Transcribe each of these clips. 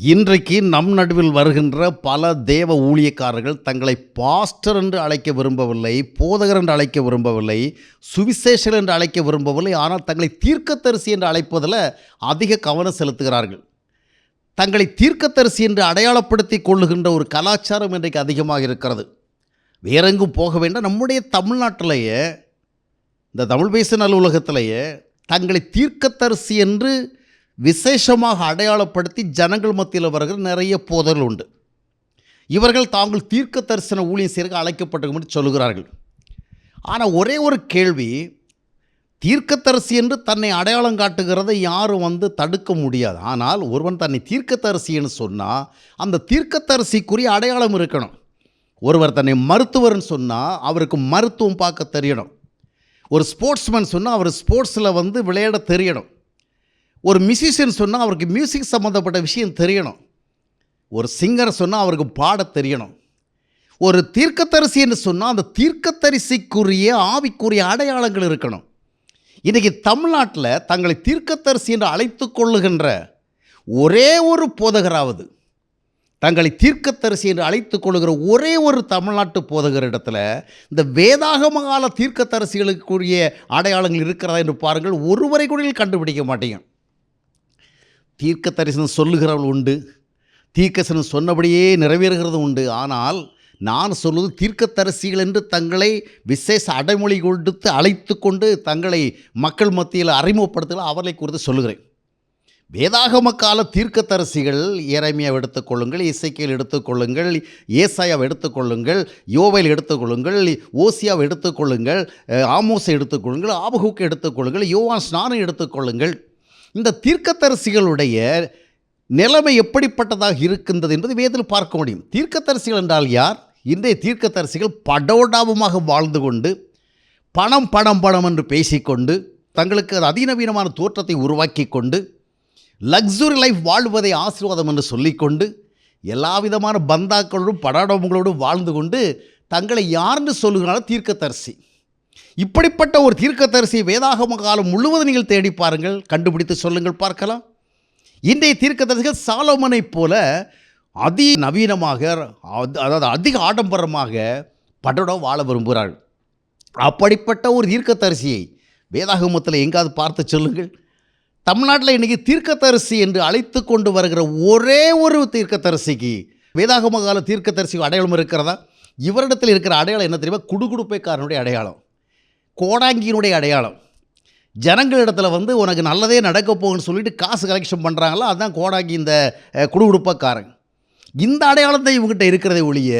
இன்றைக்கு நம் நடுவில் வருகின்ற பல தேவ ஊழியக்காரர்கள் தங்களை பாஸ்டர் என்று அழைக்க விரும்பவில்லை போதகர் என்று அழைக்க விரும்பவில்லை சுவிசேஷர் என்று அழைக்க விரும்பவில்லை ஆனால் தங்களை தீர்க்கத்தரிசி என்று அழைப்பதில் அதிக கவனம் செலுத்துகிறார்கள். தங்களை தீர்க்கத்தரிசி என்று அடையாளப்படுத்தி கொள்ளுகின்ற ஒரு கலாச்சாரம் இன்றைக்கு அதிகமாக இருக்கிறது. வேறெங்கும் போக வேண்டாம் நம்முடைய தமிழ்நாட்டிலேயே இந்த தமிழ் பேசும் அலுவலகத்திலேயே தங்களை தீர்க்கத்தரிசி என்று விசேஷமாக அடையாளப்படுத்தி ஜனங்கள் மத்தியில் வருகிற நிறைய போதல் உண்டு. இவர்கள் தாங்கள் தீர்க்க தரிசன ஊழியம் சேர்க்க அழைக்கப்பட்டிருக்கும் என்று சொல்கிறார்கள் ஆனால் ஒரே ஒரு கேள்வி தீர்க்கத்தரசி என்று தன்னை அடையாளம் காட்டுகிறதை யாரும் வந்து தடுக்க முடியாது. ஆனால் ஒருவன் தன்னை தீர்க்கத்தரசின்னு சொன்னால் அந்த தீர்க்கத்தரசிக்குரிய அடையாளம் இருக்கணும். ஒருவர் தன்னை மருத்துவர்னு சொன்னால் அவருக்கு மருத்துவம் பார்க்க தெரியணும். ஒரு ஸ்போர்ட்ஸ்மேன் சொன்னால் அவர் ஸ்போர்ட்ஸில் வந்து விளையாட தெரியணும். ஒரு மியூசிஷியன் சொன்னால் அவருக்கு மியூசிக் சம்மந்தப்பட்ட விஷயம் தெரியணும். ஒரு சிங்கர் சொன்னால் அவருக்கு பாட தெரியணும். ஒரு தீர்க்கத்தரிசி என்று சொன்னால் அந்த தீர்க்கத்தரிசிக்குரிய ஆவிக்குரிய அடையாளங்கள் இருக்கணும். இன்றைக்கி தமிழ்நாட்டில் தங்களை தீர்க்கத்தரிசி என்று அழைத்து கொள்ளுகின்ற ஒரே ஒரு போதகராவது தங்களை தீர்க்கத்தரிசி என்று அழைத்து கொள்கிற ஒரே ஒரு தமிழ்நாட்டு போதகர் இடத்துல இந்த வேதாகம கால தீர்க்கத்தரசிகளுக்குரிய அடையாளங்கள் இருக்கிறதா என்று பாருங்கள் ஒருவரை கூட கண்டுபிடிக்க மாட்டேங்க. தீர்க்க தரிசனம் சொல்லுகிறவள் உண்டு. தீர்க்கசனம் சொன்னபடியே நிறைவேறுகிறது உண்டு. ஆனால் நான் சொல்வது தீர்க்கத்தரசிகள் என்று தங்களை விசேஷ அடைமொழி கொடுத்து அழைத்து கொண்டு தங்களை மக்கள் மத்தியில் அறிமுகப்படுத்தல அவர்களை குறித்து சொல்லுகிறேன். வேதாகம கால தீர்க்கத்தரசிகள் ஏரமியாவை எடுத்துக்கொள்ளுங்கள் இசைக்கியல் எடுத்துக்கொள்ளுங்கள் ஏசாயாவை எடுத்துக்கொள்ளுங்கள் யோவையில் எடுத்துக்கொள்ளுங்கள் ஓசியாவை எடுத்துக்கொள்ளுங்கள் ஆமோசை எடுத்துக்கொள்ளுங்கள் ஆபகுக்கை எடுத்துக்கொள்ளுங்கள் யோவான் ஸ்நானம் எடுத்துக்கொள்ளுங்கள் இந்த தீர்க்கத்தரசிகளுடைய நிலைமை எப்படிப்பட்டதாக இருக்கின்றது என்பது வேதில் பார்க்க முடியும். தீர்க்கத்தரசிகள் என்றால் யார்? இன்றைய தீர்க்கத்தரசிகள் படோடாபமாக வாழ்ந்து கொண்டு பணம் பணம் பணம் என்று பேசிக்கொண்டு தங்களுக்கு அது அதிநவீனமான தோற்றத்தை உருவாக்கி கொண்டு லக்ஸுரி லைஃப் வாழ்வதை ஆசீர்வாதம் என்று சொல்லிக்கொண்டு எல்லா விதமான பந்தாக்களோடும் படாடவங்களோடும் வாழ்ந்து கொண்டு தங்களை யாருன்னு சொல்லுகிறாலும் தீர்க்கத்தரசி இப்படிப்பட்ட ஒரு தீர்க்கதரிசி வேதாகம காலம் முழுவதும் நீங்கள் தேடி பாருங்கள் கண்டுபிடித்து சொல்லுங்கள் பார்க்கலாம். இன்றைய தீர்க்கதரிசிகள் சாலோமனைப் போல அதி நவீனமாக அது- அதாவது அதிக ஆடம்பரமாக படோட வாழ விரும்புகிறாள். அப்படிப்பட்ட ஒரு தீர்க்கதரிசியை வேதாகமத்தில் எங்காவது பார்த்து சொல்லுங்கள். தமிழ்நாட்டில் இன்றைக்கி தீர்க்கதரிசி என்று அழைத்து கொண்டு வருகிற ஒரே ஒரு தீர்க்கதரிசிக்கு வேதாகம கால தீர்க்கத்தரிசிக்கு அடையாளம் இருக்கிறதா? இவரிடத்தில் இருக்கிற அடையாளம் என்ன தெரியுமா? குடுகுடுப்பைக்காரனுடைய அடையாளம். கோடாங்கியினுடைய அடையாளம். ஜனங்களிடத்தில் வந்து உனக்கு நல்லதே நடக்க போகுன்னு சொல்லிட்டு காசு கலெக்ஷன் பண்ணுறாங்களோ அதுதான் கோடாங்கி இந்த குடுகுடுப்பக்காரங்க குடுகுடுப்பக்காரன். இந்த அடையாளத்தை இவங்ககிட்ட இருக்கிறதை ஒழிய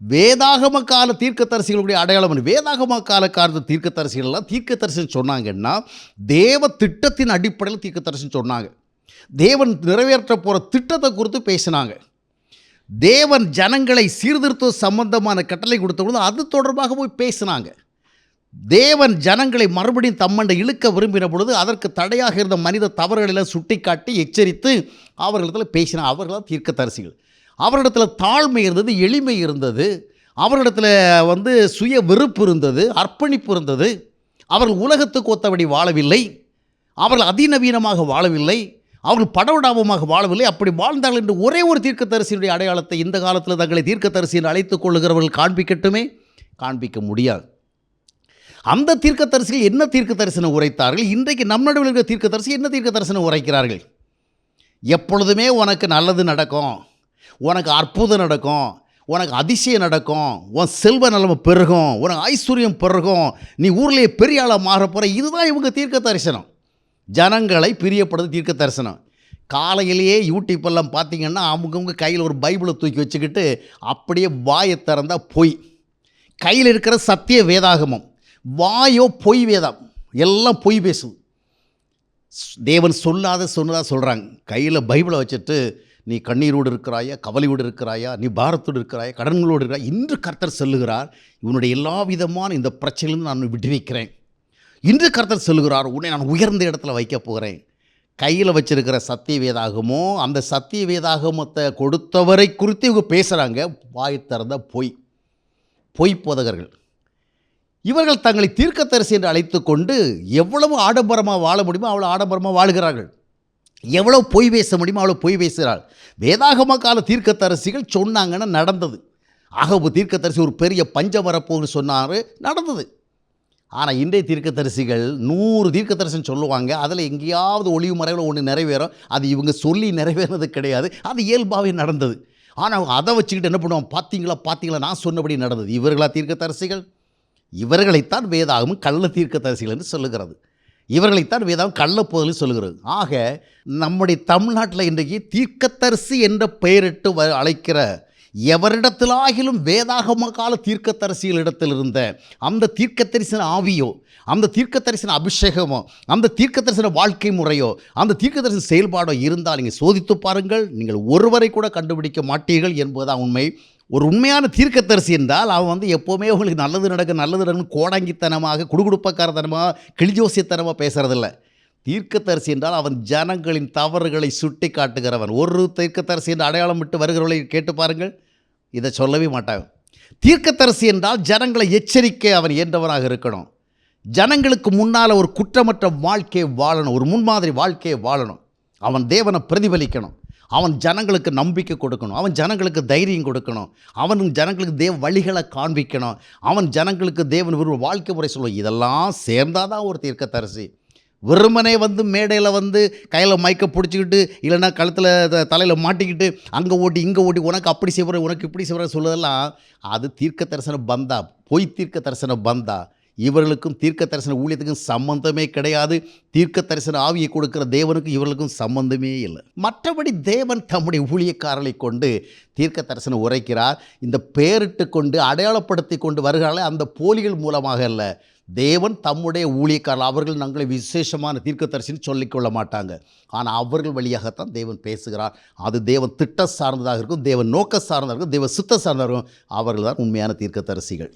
வேதாகம கால தீர்க்கத்தரசிகளுடைய அடையாளம் வேதாகம கால காலத்து தீர்க்கத்தரசிகள்லாம் தீர்க்கதரிசின்னு சொன்னாங்கன்னா தேவ திட்டத்தின் அடிப்படையில் தீர்க்கதரிசின்னு சொன்னாங்க. தேவன் நிறைவேற்ற போகிற திட்டத்தை குறித்து பேசினாங்க. தேவன் ஜனங்களை சீர்திருத்த சம்பந்தமான கட்டளை கொடுத்த பொழுது அது தொடர்பாக போய் பேசினாங்க. தேவன் ஜனங்களை மறுபடியும் தம்மண்டை இழுக்க விரும்பின பொழுது அதற்கு தடையாக இருந்த மனித தவறுகளெல்லாம் சுட்டிக்காட்டி எச்சரித்து அவர்களிடத்தில் பேசினா அவர்களால் தீர்க்கதரிசிகள். அவரிடத்தில் தாழ்மை இருந்தது எளிமை இருந்தது. அவரிடத்தில் வந்து சுய வெறுப்பு இருந்தது அர்ப்பணிப்பு இருந்தது. அவர்கள் உலகத்துக்கு ஒத்தபடி வாழவில்லை. அவர்கள் அதிநவீனமாக வாழவில்லை. அவர்கள் படவிடாபமாக வாழவில்லை. அப்படி வாழ்ந்தார்கள் என்று ஒரே ஒரு தீர்க்கதரிசியுடைய அடையாளத்தை இந்த காலத்தில் தங்களை தீர்க்கதரிசி என்று அழைத்துக் கொள்ளுகிறவர்கள் காண்பிக்கட்டுமே? காண்பிக்க முடியாது. அந்த தீர்க்க தரிசிகள் என்ன தீர்க்க தரிசனம் உரைத்தார்கள்? இன்றைக்கு நம் நடுவில் இருக்கிற தீர்க்க தரிசி என்ன தீர்க்க தரிசனம் உரைக்கிறார்கள்? எப்பொழுதுமே உனக்கு நல்லது நடக்கும். உனக்கு அற்புதம் நடக்கும். உனக்கு அதிசயம் நடக்கும். உன் செல்வ நிலைமை பெருகும். உனக்கு ஐஸ்வர்யம் பெருகும். நீ ஊர்லேயே பெரிய ஆளாக மாற போகிற இதுதான் இவங்க தீர்க்க தரிசனம் ஜனங்களை பிரியப்படுது தீர்க்க தரிசனம் காலையிலேயே யூடியூப்பெல்லாம் பார்த்தீங்கன்னா அவங்கவுங்க கையில் ஒரு பைபிளை தூக்கி வச்சுக்கிட்டு அப்படியே வாயை திறந்தால் பொய். கையில் இருக்கிற சத்திய வேதாகமம். வாயோ பொய் வேதம். எல்லாம் பொய் பேசும். தேவன் சொல்லாத சொன்னதாக சொல்கிறாங்க கையில் பைபிளை வச்சுட்டு நீ கண்ணீரோடு இருக்கிறாயா கவலையோடு இருக்கிறாயா நீ பாரத்தோடு இருக்கிறாயா கடன்களோடு இருக்கிறாய்? இன்று கர்த்தர் சொல்லுகிறார் இவனுடைய எல்லா விதமான இந்த பிரச்சனையிலும் நான் விட்டு விடுவிக்கிறேன். இன்று கர்த்தர் சொல்லுகிறார் உன்னை நான் உயர்ந்த இடத்துல வைக்கப் போகிறேன். கையில் வச்சிருக்கிற சத்திய வேதாகமோ அந்த சத்திய வேதாகமத்தை கொடுத்தவரை குறித்து இவங்க பேசுகிறாங்க வாய் திறந்த பொய். பொய் போதகர்கள். இவர்கள் தங்களை தீர்க்கத்தரிசி என்று அழைத்து கொண்டு எவ்வளவு ஆடம்பரமாக வாழ முடியுமோ அவ்வளோ ஆடம்பரமாக வாழுகிறார்கள். எவ்வளோ பொய் பேச முடியுமோ அவ்வளோ பொய் பேசுகிறாள் வேதாகம கால தீர்க்கத்தரசிகள் சொன்னாங்கன்னா நடந்தது. அகபு தீர்க்கத்தரிசி ஒரு பெரிய பஞ்சம் வரப்போன்னு சொன்னார் நடந்தது. ஆனால் இன்றைய தீர்க்கத்தரிசிகள் நூறு தீர்க்கதரிசனம் சொல்லுவாங்க அதில் எங்கேயாவது ஒளிவு மறைவில் ஒன்று நிறைவேறும். அது இவங்க சொல்லி நிறைவேறது கிடையாது அது இயல்பாகவே நடந்தது. ஆனால் அதை வச்சுக்கிட்டு என்ன பண்ணுவான் பார்த்தீங்களா பார்த்தீங்களா நான் சொன்னபடி நடந்தது. இவர்களா தீர்க்கத்தரசிகள் இவர்களைத்தான் வேதாகமும் கள்ள தீர்க்கதரிசிகள் என்று சொல்லுகிறது. இவர்களைத்தான் வேதாகம் கள்ளப்போதல் சொல்லுகிறது. ஆக நம்முடைய தமிழ்நாட்டில் இன்றைக்கு தீர்க்கத்தரிசி என்ற பெயரிட்டு வ அழைக்கிற எவரிடத்திலாகிலும் வேதாகம கால தீர்க்கத்தரிசிகளிடத்தில் இருந்த அந்த தீர்க்கத்தரிசன ஆவியோ அந்த தீர்க்கத்தரிசன அபிஷேகமோ அந்த தீர்க்கத்தரிசன வாழ்க்கை முறையோ அந்த தீர்க்கதரிசன செயல்பாடோ இருந்தால் நீங்கள் சோதித்து பாருங்கள். நீங்கள் ஒருவரை கூட கண்டுபிடிக்க மாட்டீர்கள் என்பதுதான் உண்மை. ஒரு உண்மையான தீர்க்கத்தரிசி என்றால் அவன் வந்து எப்போவுமே உங்களுக்கு நல்லது நடக்கும் நல்லது நடக்கும் கோடாங்கித்தனமாக குடுகுடுப்பக்காரத்தனமாக கிளிஜோசியத்தனமாக பேசுகிறதில்ல தீர்க்கத்தரிசி என்றால் அவன் ஜனங்களின் தவறுகளை சுட்டி காட்டுகிறவன் ஒரு தீர்க்கத்தரசி என்று அடையாளம் விட்டு வருகிறவர்களை கேட்டு பாருங்கள். இதை சொல்லவே மாட்டாங்க தீர்க்கத்தரசி என்றால் ஜனங்களை எச்சரிக்கை அவன் இயன்றவனாக இருக்கணும். ஜனங்களுக்கு முன்னால் ஒரு குற்றமற்ற வாழ்க்கையை வாழணும். ஒரு முன்மாதிரி வாழ்க்கையை வாழணும். அவன் தேவனை பிரதிபலிக்கணும். அவன் ஜனங்களுக்கு நம்பிக்கை கொடுக்கணும். அவன் ஜனங்களுக்கு தைரியம் கொடுக்கணும். அவன் ஜனங்களுக்கு தேவ வழிகளை காண்பிக்கணும். அவன் ஜனங்களுக்கு தேவன் விரும்ப வாழ்க்கை முறை சொல்லுவோம் இதெல்லாம் சேர்ந்தாதான் தான் ஒரு தீர்க்கதரிசி. வெறுமனே வந்து மேடையில் வந்து கையில் மைக்கை பிடிச்சிக்கிட்டு இல்லைன்னா கழுத்தில் தலையில் மாட்டிக்கிட்டு அங்கே ஓட்டி இங்கே ஓட்டி உனக்கு அப்படி செய்வார் உனக்கு இப்படி செய்வார் சொல்லுதெல்லாம் அது தீர்க்க தரிசனம் பந்தா. பொய் தீர்க்க தரிசனம் பந்தா. இவர்களுக்கும் தீர்க்க தரிசன ஊழியத்துக்கும் சம்பந்தமே கிடையாது. தீர்க்க தரிசன ஆவியை கொடுக்கிற தேவனுக்கும் இவர்களுக்கும் சம்பந்தமே இல்லை. மற்றபடி தேவன் தம்முடைய ஊழியக்காரர்களை கொண்டு தீர்க்க தரிசனம் உரைக்கிறார். இந்த பெயரிட்டு கொண்டு அடையாளப்படுத்தி கொண்டு வருகிறார்கள் அந்த போலிகள் மூலமாக அல்ல. தேவன் தம்முடைய ஊழியக்காரர் அவர்கள் நாங்களை விசேஷமான தீர்க்கதரிசின்னு சொல்லிக்கொள்ள மாட்டாங்க. ஆனால் அவர்கள் வழியாகத்தான் தேவன் பேசுகிறார். அது தேவன் திட்ட சார்ந்ததாக இருக்கும் தேவன் நோக்க சார்ந்ததாக இருக்கும் தேவன் சுத்த சார்ந்ததாக இருக்கும். அவர்கள் தான் உண்மையான தீர்க்கதரிசிகள்.